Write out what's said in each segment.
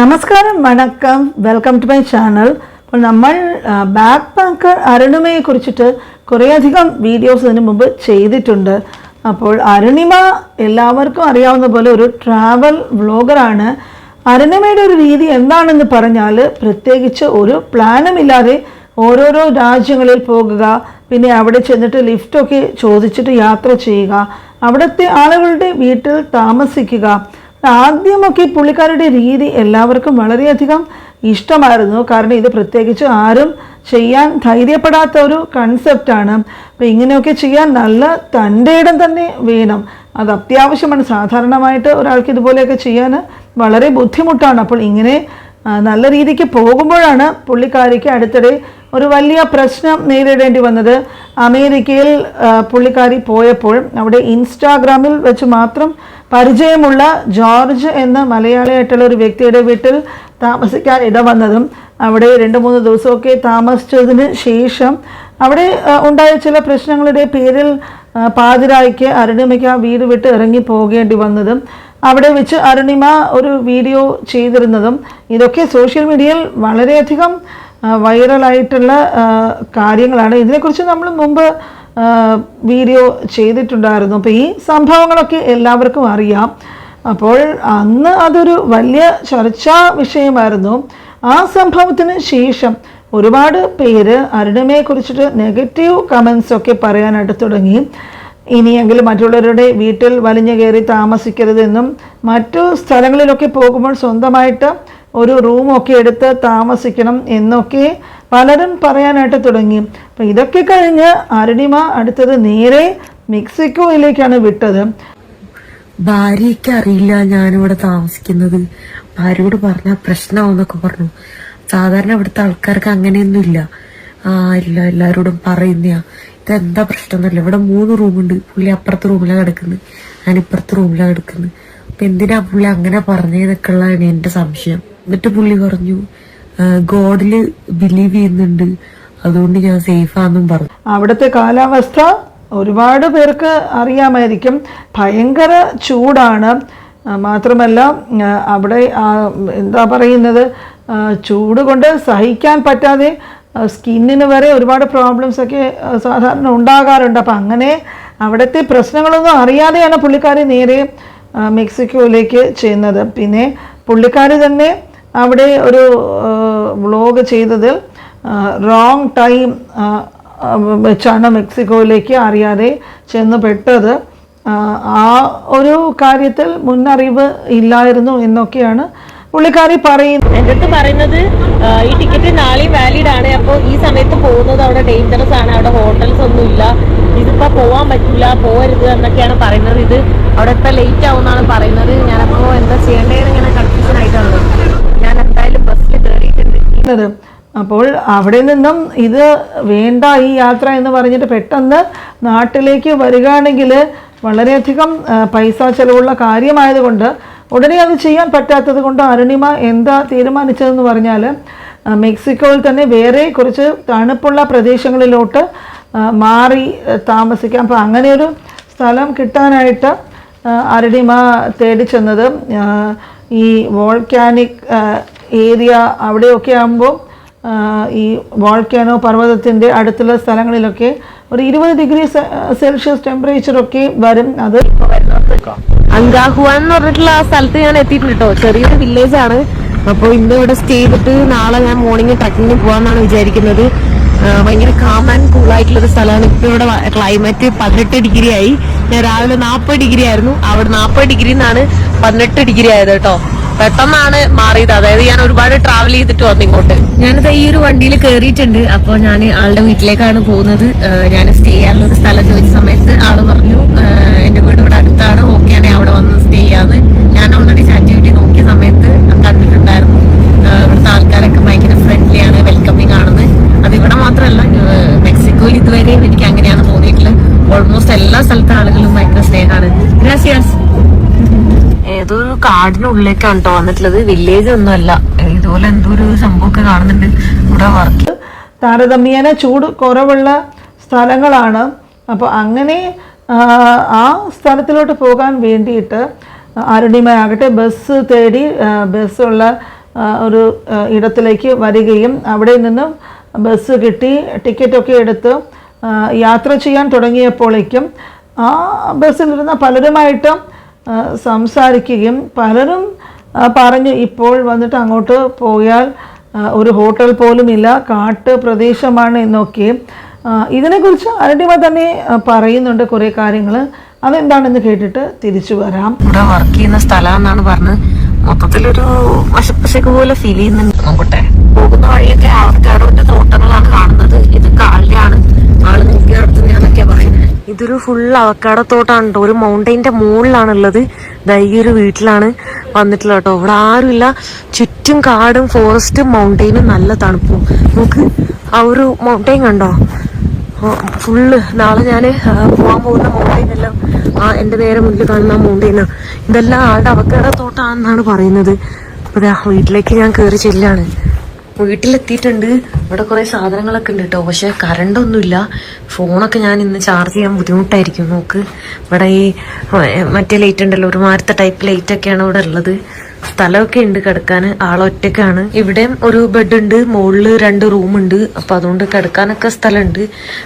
നമസ്കാരം വണക്കം. Welcome to my channel അപ്പോൾ നമ്മൾ ബാക്ക് പാക്കർ അരുണിമയെ കുറിച്ചിട്ട് കുറേയധികം വീഡിയോസ് ഇതിനു മുമ്പ് ചെയ്തിട്ടുണ്ട്. അപ്പോൾ അരുണിമ എല്ലാവർക്കും അറിയാവുന്ന പോലെ ഒരു ട്രാവൽ വ്ളോഗറാണ് അരുണിമയുടെ ഒരു രീതി എന്താണെന്ന് പറഞ്ഞാൽ പ്രത്യേകിച്ച് ഒരു പ്ലാനുമില്ലാതെ ഓരോരോ രാജ്യങ്ങളിൽ പോകുക പിന്നെ അവിടെ ചെന്നിട്ട് ലിഫ്റ്റൊക്കെ ചോദിച്ചിട്ട് യാത്ര ചെയ്യുക അവിടുത്തെ ആളുകളുടെ വീട്ടിൽ താമസിക്കുക ആദ്യമൊക്കെ പുള്ളിക്കാരുടെ രീതി എല്ലാവർക്കും വളരെയധികം ഇഷ്ടമായിരുന്നു. കാരണം ഇത് പ്രത്യേകിച്ച് ആരും ചെയ്യാൻ ധൈര്യപ്പെടാത്ത ഒരു കൺസെപ്റ്റാണ് അപ്പം ഇങ്ങനെയൊക്കെ ചെയ്യാൻ നല്ല തന്റെ ഇടം തന്നെ വേണം. അത് അത്യാവശ്യമാണ്. സാധാരണമായിട്ട് ഒരാൾക്ക് ഇതുപോലെയൊക്കെ ചെയ്യാൻ വളരെ ബുദ്ധിമുട്ടാണ്. അപ്പോൾ ഇങ്ങനെ നല്ല രീതിക്ക് പോകുമ്പോഴാണ് പുള്ളിക്കാരിക്ക് അടുത്തിടെ ഒരു വലിയ പ്രശ്നം നേരിടേണ്ടി വന്നത്. അമേരിക്കയിൽ പുള്ളിക്കാരി പോയപ്പോൾ അവിടെ ഇൻസ്റ്റാഗ്രാമിൽ വെച്ച് മാത്രം പരിചയമുള്ള ജോർജ് എന്ന മലയാളിയായിട്ടുള്ള ഒരു വ്യക്തിയുടെ വീട്ടിൽ താമസിക്കാൻ ഇടവന്നതും അവിടെ രണ്ട് മൂന്ന് ദിവസമൊക്കെ താമസിച്ചതിന് ശേഷം അവിടെ ഉണ്ടായ ചില പ്രശ്നങ്ങളുടെ പേരിൽ പാതിരായിക്ക് അരുണിമയ്ക്ക് ആ വീട് വിട്ട് ഇറങ്ങി പോകേണ്ടി വന്നതും അവിടെ വെച്ച് അരുണിമ ഒരു വീഡിയോ ചെയ്തിരുന്നതും ഇതൊക്കെ സോഷ്യൽ മീഡിയയിൽ വളരെയധികം വൈറലായിട്ടുള്ള കാര്യങ്ങളാണ്. ഇതിനെക്കുറിച്ച് നമ്മൾ മുമ്പ് വീഡിയോ ചെയ്തിട്ടുണ്ടായിരുന്നു. അപ്പോൾ ഈ സംഭവങ്ങളൊക്കെ എല്ലാവർക്കും അറിയാം. അപ്പോൾ അന്ന് അതൊരു വലിയ ചർച്ചാ വിഷയമായിരുന്നു. ആ സംഭവത്തിന് ശേഷം ഒരുപാട് പേര് അരുണിമയെ കുറിച്ചിട്ട് നെഗറ്റീവ് കമൻസ് ഒക്കെ പറയാനായിട്ട് തുടങ്ങി. ഇനിയെങ്കിലും മറ്റുള്ളവരുടെ വീട്ടിൽ വലിഞ്ഞു കയറി താമസിക്കരുതെന്നും മറ്റു സ്ഥലങ്ങളിലൊക്കെ പോകുമ്പോൾ സ്വന്തമായിട്ട് ഒരു റൂമൊക്കെ എടുത്ത് താമസിക്കണം എന്നൊക്കെ പലരും പറയാനായിട്ട് തുടങ്ങി. അപ്പം ഇതൊക്കെ കഴിഞ്ഞ് അരുണിമ അടുത്തത് നേരെ മെക്സിക്കോയിലേക്കാണ് വിട്ടത്. ഭാര്യയ്ക്ക് അറിയില്ല ഞാനിവിടെ താമസിക്കുന്നത്. ഭാര്യയോട് പറഞ്ഞ പ്രശ്നമാവെന്നൊക്കെ പറഞ്ഞു. സാധാരണ ഇവിടുത്തെ ആൾക്കാർക്ക് അങ്ങനെയൊന്നും ഇല്ല ആ ഇല്ല എല്ലാവരോടും പറയുന്നയാ. ഇതെന്താ പ്രശ്നമൊന്നുമില്ല ഇവിടെ മൂന്ന് റൂമുണ്ട്. പുള്ളി അപ്പുറത്തെ റൂമിലാണ് കിടക്കുന്നത് ഞാൻ ഇപ്പുറത്തെ റൂമിലാണ് കിടക്കുന്നത് അപ്പം എന്തിനാ പുള്ളി അങ്ങനെ പറഞ്ഞതെന്നൊക്കെ ഉള്ളതാണ് എന്റെ സംശയം. എന്നിട്ട് പുള്ളി പറഞ്ഞു ഗോഡിൽ ബിലീവ് ചെയ്യുന്നുണ്ട്. അതുകൊണ്ട് ഞാൻ സേഫ് ആണെന്നും പറഞ്ഞു. അവിടുത്തെ കാലാവസ്ഥ ഒരുപാട് പേർക്ക് അറിയാമായിരിക്കും. ഭയങ്കര ചൂടാണ്. മാത്രമല്ല അവിടെ എന്താ പറയുന്നത്? ചൂട് കൊണ്ട് സഹിക്കാൻ പറ്റാതെ സ്കിന്നിന് വരെ ഒരുപാട് പ്രോബ്ലംസ് ഒക്കെ സാധാരണ ഉണ്ടാകാറുണ്ട്. അപ്പം അങ്ങനെ അവിടുത്തെ പ്രശ്നങ്ങളൊന്നും അറിയാതെയാണ് പുള്ളിക്കാരി നേരെ മെക്സിക്കോയിലേക്ക് ചെയ്യുന്നത് പിന്നെ പുള്ളിക്കാരി തന്നെ അവിടെ ഒരു വ്ലോഗ് ചെയ്തതിൽ റോങ് ടൈം വെച്ചാണ് മെക്സിക്കോയിലേക്ക് അറിയാതെ ചെന്ന് പെട്ടത് ആ, ഒരു കാര്യത്തിൽ മുന്നറിവ് ഇല്ലായിരുന്നു എന്നൊക്കെയാണ് പുള്ളിക്കാരി പറയുന്നത്. എന്റെ അടുത്ത് പറയുന്നത് ഈ ടിക്കറ്റ് നാളെ വാലിഡ് ആണ്. അപ്പോൾ ഈ സമയത്ത് പോകുന്നത് അവിടെ ഡേഞ്ചറസ് ആണ്. അവിടെ ഹോട്ടൽസ് ഒന്നും ഇല്ല. ഇതിപ്പോൾ പോകാൻ പറ്റില്ല പോകരുത് എന്നൊക്കെയാണ് പറയുന്നത്. ഇത് അവിടെ ഇപ്പം ലേറ്റ് ആവുമെന്നാണ് പറയുന്നത്. ഞാനപ്പോൾ എന്താ ചെയ്യേണ്ടതെന്ന് ഇങ്ങനെ കൺഫ്യൂഷൻ ഞാൻ എന്തായാലും ബസ്സിൽ കയറിയിട്ടുണ്ട്. അപ്പോൾ അവിടെ നിന്നും ഇത് വേണ്ട ഈ യാത്ര എന്ന് പറഞ്ഞിട്ട് പെട്ടെന്ന് നാട്ടിലേക്ക് വരികയാണെങ്കിൽ വളരെയധികം പൈസ ചെലവുള്ള കാര്യമായതുകൊണ്ട് ഉടനെ അത് ചെയ്യാൻ പറ്റാത്തത് കൊണ്ട് അരുണിമ എന്താ തീരുമാനിച്ചതെന്ന് പറഞ്ഞാൽ മെക്സിക്കോയിൽ തന്നെ വേറെ കുറച്ച് തണുപ്പുള്ള പ്രദേശങ്ങളിലോട്ട് മാറി താമസിക്കാം. അപ്പോൾ അങ്ങനെ ഒരു സ്ഥലം കിട്ടാനായിട്ട് അരുണിമ തേടി ചെന്നത് ഈ വോൾക്കാനിക് ഏരിയ അവിടെയൊക്കെ ആകുമ്പോൾ ഈ വോൾക്കാനോ പർവതത്തിന്റെ അടുത്തുള്ള സ്ഥലങ്ങളിലൊക്കെ ഒരു ഇരുപത് ഡിഗ്രി സെൽഷ്യസ് ടെമ്പറേച്ചറൊക്കെ വരും. അത് അങ്കാഹുവാൻ എന്ന് പറഞ്ഞിട്ടുള്ള ആ സ്ഥലത്ത് ഞാൻ എത്തിയിട്ടുണ്ട് കേട്ടോ ചെറിയൊരു വില്ലേജ് ആണ്. അപ്പോൾ ഇന്ന് ഇവിടെ സ്റ്റേ ചെയ്തിട്ട് നാളെ ഞാൻ മോർണിംഗ് ട്രക്കിങ്ങിന് പോകാമെന്നാണ് വിചാരിക്കുന്നത്. ഭയങ്കര കാം ആൻഡ് കൂൾ ആയിട്ടുള്ള ഒരു സ്ഥലമാണ്. ഇപ്പൊ ഇവിടെ ക്ലൈമറ്റ് പതിനെട്ട് ഡിഗ്രി ആയി. ഞാൻ രാവിലെ നാൽപ്പത് ഡിഗ്രി ആയിരുന്നു. അവിടെ നാൽപ്പത് ഡിഗ്രി നിന്നാണ് പതിനെട്ട് ഡിഗ്രി ആയത് കേട്ടോ പെട്ടെന്നാണ് മാറിയത്. അതായത് ഞാൻ ഒരുപാട് ട്രാവൽ ചെയ്തിട്ട് വന്നു ഇങ്ങോട്ട്. ഞാനത് ഈ ഒരു വണ്ടിയിൽ കയറിയിട്ടുണ്ട് അപ്പോൾ ഞാൻ ആളുടെ വീട്ടിലേക്കാണ് പോകുന്നത്. ഞാൻ സ്റ്റേ ചെയ്യാനുള്ള ഒരു സ്ഥലം ചോദിച്ച സമയത്ത് ആൾ പറഞ്ഞു എന്റെ വീട് ഇവിടെ അടുത്താണ്. ഓക്കെയാണ് അവിടെ വന്ന് സ്റ്റേ ചെയ്യാന്ന്. ഞാൻ ഓൾറെഡി ചാറ്റിവിറ്റി നോക്കിയ സമയത്ത് കണ്ടിട്ടുണ്ടായിരുന്നു. ഇവിടുത്തെ ആൾക്കാരൊക്കെ ഭയങ്കര ഫ്രണ്ട്ലി ആണ് വെൽക്കമിങ് ആണെന്ന്. അത് ഇവിടെ മാത്രമല്ല മെക്സിക്കോയിൽ ഇതുവരെയും എനിക്ക് അങ്ങനെയാണ് തോന്നിയിട്ടുള്ളത്. ഓൾമോസ്റ്റ് എല്ലാ സ്ഥലത്തെ ആളുകളും ഭയങ്കര സ്നേഹമാണ്. ഗ്രാസിയാസ് ഏതോ ഒരു കാടിനുള്ളിലേക്കാണ് കേട്ടോ വന്നിട്ടുള്ളത്. വില്ലേജ് ഒന്നുമല്ല. ഇതുപോലെ എന്തോ ഒരു സംഭവമൊക്കെ കാണുന്നുണ്ട്. ഇവിടെ വർക്ക് താരതമ്യേന ചൂട് കുറവുള്ള സ്ഥലങ്ങളാണ്. അപ്പോൾ അങ്ങനെ ആ, സ്ഥലത്തിലോട്ട് പോകാൻ വേണ്ടിയിട്ട് അരുണിമയാകട്ടെ ബസ് തേടി ബസ്സുള്ള ഒരു ഇടത്തിലേക്ക് വരികയും അവിടെ നിന്നും ബസ് കിട്ടി ടിക്കറ്റൊക്കെ എടുത്ത് യാത്ര ചെയ്യാൻ തുടങ്ങിയപ്പോഴേക്കും ആ ബസ്സിലിരുന്ന പലരുമായിട്ടും സംസാരിക്കുകയും പലരും പറഞ്ഞു ഇപ്പോൾ വന്നിട്ട് അങ്ങോട്ട് പോയാൽ ഒരു ഹോട്ടൽ പോലും ഇല്ല കാട്ട് പ്രദേശമാണ് എന്നൊക്കെ ഇതിനെക്കുറിച്ച് അരടിമ തന്നെ പറയുന്നുണ്ട് കുറേ കാര്യങ്ങൾ അതെന്താണെന്ന് കേട്ടിട്ട് തിരിച്ചു വരാം. ഇവിടെ വർക്ക് ചെയ്യുന്ന സ്ഥലമാണെന്നാണ് എന്നാണ് പറഞ്ഞ് മൊത്തത്തിലൊരു വശപ്പശക്ക് പോലെ ഫീൽ ചെയ്യുന്നുണ്ട്. നോക്കട്ടെ. പോകുന്ന വഴിയൊക്കെ ആൾക്കാരുടെ തോട്ടങ്ങളാണ് കാണുന്നത്. ഇത് കാലിലാണ് ആൾ നോക്കി നടത്തുന്നതൊക്കെ പറയുന്നത് ഇതൊരു ഫുൾ അവക്കാട തോട്ടാണ് കേട്ടോ ഒരു മൗണ്ടൈൻറെ മുകളിലാണുള്ളത്. ഈ ഒരു വീട്ടിലാണ് വന്നിട്ടുള്ളത് കേട്ടോ ഇവിടെ ആരുമില്ല. ചുറ്റും കാടും ഫോറസ്റ്റും മൗണ്ടൈനും നല്ല തണുപ്പും. നമുക്ക് ആ ഒരു മൗണ്ടൈൻ കണ്ടോ? ഫുള്ള് നാളെ ഞാൻ പോകാൻ പോകുന്ന മൗണ്ടൈൻ എല്ലാം ആ എന്റെ നേരെ മുന്നിൽ കാണുന്ന മൗണ്ടെയിനാണ് ഇതെല്ലാം ആളുടെ അവക്കട തോട്ടാണെന്നാണ് പറയുന്നത് അപ്പോൾ വീട്ടിലേക്ക് ഞാൻ കയറി ചെല്ലാണ്. വീട്ടിലെത്തിയിട്ടുണ്ട്. ഇവിടെ കുറേ സാധനങ്ങളൊക്കെ ഉണ്ട് കേട്ടോ. പക്ഷെ കറണ്ടൊന്നുമില്ല. ഫോണൊക്കെ ഞാൻ ഇന്ന് ചാർജ് ചെയ്യാൻ ബുദ്ധിമുട്ടായിരിക്കും. നോക്ക്. ഇവിടെ ഈ മറ്റേ ലൈറ്റ് ഉണ്ടല്ലോ ഒരു മാരത്തെ ടൈപ്പ് ലൈറ്റ് ഒക്കെയാണ് ഇവിടെ ഉള്ളത്. സ്ഥലമൊക്കെ ഉണ്ട് കിടക്കാൻ. ആളൊറ്റക്കാണ് ഇവിടെ ഒരു ബെഡ് ഉണ്ട് മുകളിൽ രണ്ട് റൂം ഉണ്ട്. അപ്പൊ അതുകൊണ്ട് കിടക്കാനൊക്കെ സ്ഥലമുണ്ട്.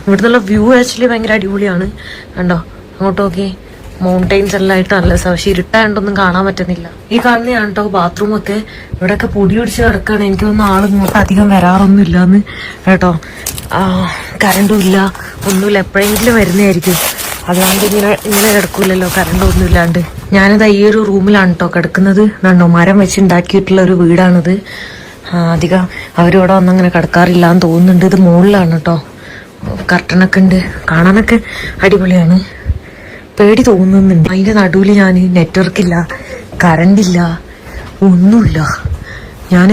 ഇവിടുന്നുള്ള വ്യൂ ആക്ച്വലി ഭയങ്കര അടിപൊളിയാണ്. കണ്ടോ? അങ്ങോട്ട് നോക്കി മൗണ്ടൈൻസ് എല്ലാം ആയിട്ട് നല്ല പക്ഷെ ഇരുട്ടായോണ്ടൊന്നും കാണാൻ പറ്റുന്നില്ല. ഈ കാണുന്നതാണ് കേട്ടോ ബാത്റൂം ഒക്കെ. ഇവിടെയൊക്കെ പൊടി പിടിച്ച് കിടക്കാണ്. എനിക്ക് തോന്നുന്നു ആൾ ഇങ്ങോട്ട് അധികം വരാറൊന്നും ഇല്ലാന്ന്. കേട്ടോ? കറണ്ടും ഇല്ല. ഒന്നുമില്ല. എപ്പോഴെങ്കിലും വരുന്നതായിരിക്കും. അല്ലാണ്ട് ഇങ്ങനെ ഇങ്ങനെ കിടക്കൂലല്ലോ കറണ്ട് ഒന്നും ഇല്ലാണ്ട്. ഞാനിത് ഈ ഒരു റൂമിലാണ് കേട്ടോ കിടക്കുന്നത്. കണ്ടോ മരം വെച്ച് ഉണ്ടാക്കിയിട്ടുള്ള ഒരു വീടാണിത്. അധികം അവരിവിടെ വന്നങ്ങനെ കിടക്കാറില്ല എന്ന് തോന്നുന്നുണ്ട്. ഇത് മുകളിലാണ് കേട്ടോ കർട്ടനൊക്കെ ഉണ്ട്. കാണാനൊക്കെ അടിപൊളിയാണ്. പേടി തോന്നുന്നുണ്ട്. അതിന്റെ നടുവിൽ ഞാൻ നെറ്റ്വർക്ക് ഇല്ല കറണ്ട് ഇല്ല ഒന്നുമില്ല. ഞാൻ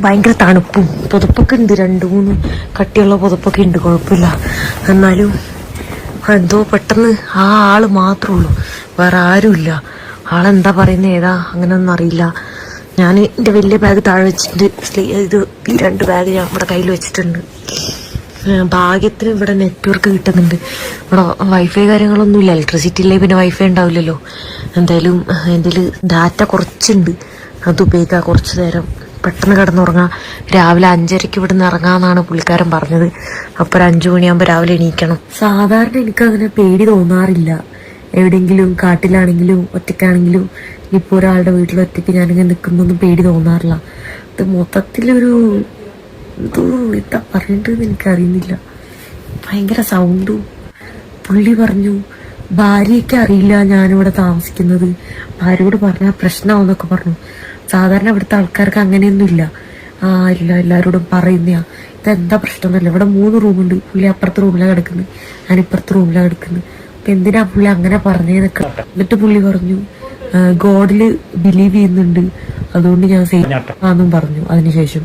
ഭയങ്കര തണുപ്പും പുതപ്പൊക്കെ ഉണ്ട്. രണ്ട് മൂന്ന് കട്ടിയുള്ള പുതപ്പൊക്കെ ഉണ്ട്. കുഴപ്പമില്ല. എന്നാലും എന്തോ പെട്ടെന്ന് ആ ആൾ മാത്രമേ ഉള്ളൂ. വേറെ ആരുമില്ല. ആളെന്താ പറയുന്നത് ഏതാ അങ്ങനെയൊന്നും അറിയില്ല. ഞാൻ എന്റെ വലിയ ബാഗ് താഴെ വെച്ചിട്ടുണ്ട്. ഇത് ഈ രണ്ട് ബാഗ് ഞാൻ ഇവിടെ കയ്യിൽ വെച്ചിട്ടുണ്ട്. ഭാഗ്യത്തിന് ഇവിടെ നെറ്റ്വർക്ക് കിട്ടുന്നുണ്ട്. ഇവിടെ വൈഫൈ കാര്യങ്ങളൊന്നും ഇല്ല. ഇലക്ട്രിസിറ്റി ഇല്ലെങ്കിൽ പിന്നെ വൈഫൈ ഉണ്ടാവില്ലല്ലോ. എന്തായാലും എന്റെ ഡാറ്റ കുറച്ചുണ്ട്. അത് ഉപയോഗിക്കാം കുറച്ച് നേരം. പെട്ടെന്ന് കിടന്നുറങ്ങാം. രാവിലെ അഞ്ചരയ്ക്ക് ഇവിടുന്ന് ഇറങ്ങാന്നാണ് പുള്ളിക്കാരൻ പറഞ്ഞത്. അപ്പൊ ഒരു അഞ്ചു മണിയാകുമ്പോ രാവിലെ എണീക്കണം. സാധാരണ എനിക്ക് അങ്ങനെ പേടി തോന്നാറില്ല. എവിടെയെങ്കിലും കാട്ടിലാണെങ്കിലും ഒറ്റയ്ക്കാണെങ്കിലും ഇപ്പൊ ഒരാളുടെ വീട്ടിൽ ഒറ്റയ്ക്ക് ഞാനിങ്ങനെ നിൽക്കുന്നൊന്നും പേടി തോന്നാറില്ല. ഇത് മൊത്തത്തിലൊരു എന്തോ എന്താ പറയേണ്ടതെന്ന് എനിക്കറിയുന്നില്ല. ഭയങ്കര സൗണ്ടും പുള്ളി പറഞ്ഞു ഭാര്യയ്ക്ക് അറിയില്ല ഞാനിവിടെ താമസിക്കുന്നത്. ഭാര്യയോട് പറഞ്ഞ പ്രശ്നമാവെന്നൊക്കെ പറഞ്ഞു. സാധാരണ ഇവിടുത്തെ ആൾക്കാർക്ക് അങ്ങനെയൊന്നുമില്ല. ആ ഇല്ല എല്ലാവരോടും പറയുന്നയാ ഇതെന്താ പ്രശ്നമൊന്നുമില്ല. ഇവിടെ മൂന്ന് റൂമുണ്ട്. പുള്ളി അപ്പുറത്തെ റൂമിലാണ് കിടക്കുന്നത് ഞാൻ ഇപ്പുറത്തെ റൂമിലാണ് കിടക്കുന്നത് അപ്പം എന്തിനാ പുള്ളി അങ്ങനെ പറഞ്ഞേ നിൽക്കണം എന്നിട്ട് പുള്ളി പറഞ്ഞു ഗോഡിൽ ബിലീവ് ചെയ്യുന്നുണ്ട്. അതുകൊണ്ട് ഞാൻ സേഫ് പറഞ്ഞു. അതിനുശേഷം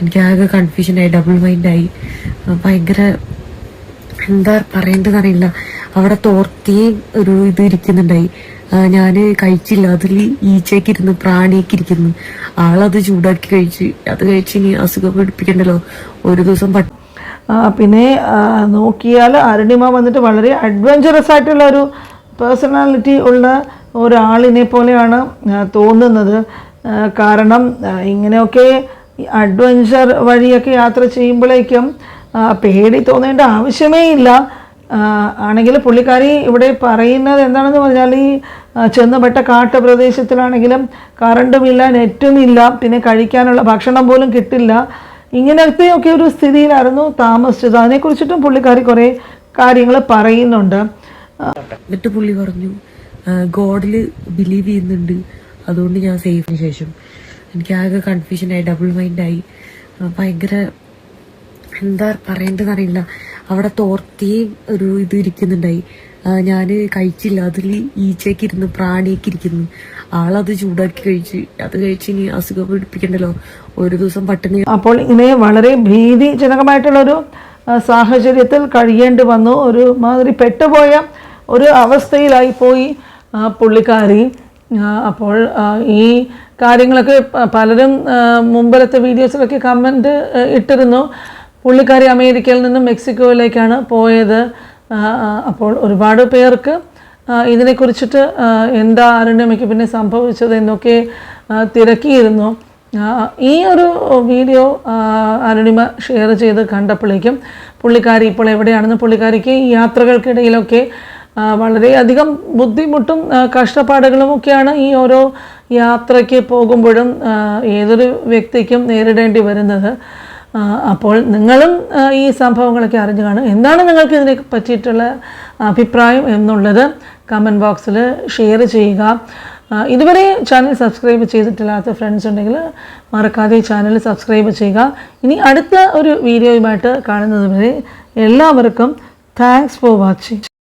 എനിക്ക് ആകെ കൺഫ്യൂഷനായി ഡബിൾ മൈൻഡായി ഭയങ്കര എന്താ പറയേണ്ടത് അറിയില്ല അവിടെ തോർത്തിയും ഒരു ഇത് ഇരിക്കുന്നുണ്ടായി. ഞാൻ കഴിച്ചില്ല. അതിൽ ഈച്ചയ്ക്ക് ഇരുന്ന് പ്രാണിയൊക്കെ ഇരിക്കുന്നു. ആളത് ചൂടാക്കി കഴിച്ച് അത് കഴിച്ച് ഇനി അസുഖം പിടിപ്പിക്കണ്ടല്ലോ. ഒരു ദിവസം പട്ട പിന്നെ നോക്കിയാൽ അരുണിമ വന്നിട്ട് വളരെ അഡ്വഞ്ചറസ് ആയിട്ടുള്ള ഒരു പേഴ്സണാലിറ്റി ഉള്ള ഒരാളിനെ പോലെയാണ് തോന്നുന്നത്. കാരണം ഇങ്ങനെയൊക്കെ അഡ്വഞ്ചർ വഴിയൊക്കെ യാത്ര ചെയ്യുമ്പോഴേക്കും പേടി തോന്നേണ്ട ആവശ്യമേ ഇല്ല. ആണെങ്കിൽ പുള്ളിക്കാരി ഇവിടെ പറയുന്നത് എന്താണെന്ന് പറഞ്ഞാൽ ഈ ചെന്നുപെട്ട കാട്ടുപ്രദേശത്തിലാണെങ്കിലും കറണ്ടുമില്ല നെറ്റുമില്ല പിന്നെ കഴിക്കാനുള്ള ഭക്ഷണം പോലും കിട്ടില്ല. ഇങ്ങനത്തെയൊക്കെ ഒരു സ്ഥിതിയിലായിരുന്നു താമസിച്ചത്. അതിനെക്കുറിച്ചിട്ടും പുള്ളിക്കാരി കുറേ കാര്യങ്ങൾ പറയുന്നുണ്ട്. എന്നിട്ട് പുള്ളി പറഞ്ഞു ഗോഡിൽ ബിലീവ് ചെയ്യുന്നുണ്ട്. അതുകൊണ്ട് ഞാൻ സേഫിന് ശേഷം. എനിക്ക് ആകെ കൺഫ്യൂഷനായി ഡബിൾ മൈൻഡായി ഭയങ്കര എന്താ പറയേണ്ടത് അറിയില്ല. അവിടെ തോർത്തിയും ഒരു ഇത് ഇരിക്കുന്നുണ്ടായി. ഞാൻ കഴിച്ചില്ല. അതിൽ ഈച്ചയ്ക്ക് ഇരുന്ന് പ്രാണിയൊക്കെ ഇരിക്കുന്നു. ആളത് ചൂടാക്കി കഴിച്ച് അത് കഴിച്ച് ഇനി അസുഖം പിടിപ്പിക്കണ്ടല്ലോ. ഒരു ദിവസം പട്ടിണി അപ്പോൾ ഇങ്ങനെ വളരെ ഭീതിജനകമായിട്ടുള്ളൊരു സാഹചര്യത്തിൽ കഴിയേണ്ടി വന്നു. ഒരു മാതിരി പെട്ടുപോയ ഒരു അവസ്ഥയിലായി പോയി പുള്ളിക്കാരി. അപ്പോൾ ഈ കാര്യങ്ങളൊക്കെ പലരും മുമ്പിലത്തെ വീഡിയോസിലൊക്കെ കമന്റ് ഇട്ടിരുന്നു. പുള്ളിക്കാരി അമേരിക്കയിൽ നിന്നും മെക്സിക്കോയിലേക്കാണ് പോയത്. അപ്പോൾ ഒരുപാട് പേർക്ക് ഇതിനെക്കുറിച്ചിട്ട് എന്താ അരുണ്യമയ്ക്ക് പിന്നെ സംഭവിച്ചത് എന്നൊക്കെ തിരക്കിയിരുന്നു. ഈ ഒരു വീഡിയോ അരുണിമ ഷെയർ ചെയ്ത് കണ്ടപ്പോഴേക്കും പുള്ളിക്കാരി ഇപ്പോൾ എവിടെയാണെന്ന് പുള്ളിക്കാരിക്ക് ഈ യാത്രകൾക്കിടയിലൊക്കെ വളരെയധികം ബുദ്ധിമുട്ടും കഷ്ടപ്പാടുകളും ഒക്കെയാണ് ഈ ഓരോ യാത്രയ്ക്ക് പോകുമ്പോഴും ഏതൊരു വ്യക്തിക്കും നേരിടേണ്ടി വരുന്നത്. അപ്പോൾ നിങ്ങളും ഈ സംഭവങ്ങളൊക്കെ അറിഞ്ഞു കാണും. എന്താണ് നിങ്ങൾക്ക് ഇതിനെ പറ്റിയിട്ടുള്ള അഭിപ്രായം എന്നുള്ളത് കമന്റ് ബോക്സിൽ ഷെയർ ചെയ്യുക. ഇതുവരെ ചാനൽ സബ്സ്ക്രൈബ് ചെയ്തിട്ടില്ലാത്ത ഫ്രണ്ട്സ് ഉണ്ടെങ്കിൽ മറക്കാതെ ചാനൽ സബ്സ്ക്രൈബ് ചെയ്യുക. ഇനി അടുത്ത ഒരു വീഡിയോയുമായിട്ട് കാണുന്നത് വരെ എല്ലാവർക്കും താങ്ക്സ് ഫോർ വാച്ചിങ്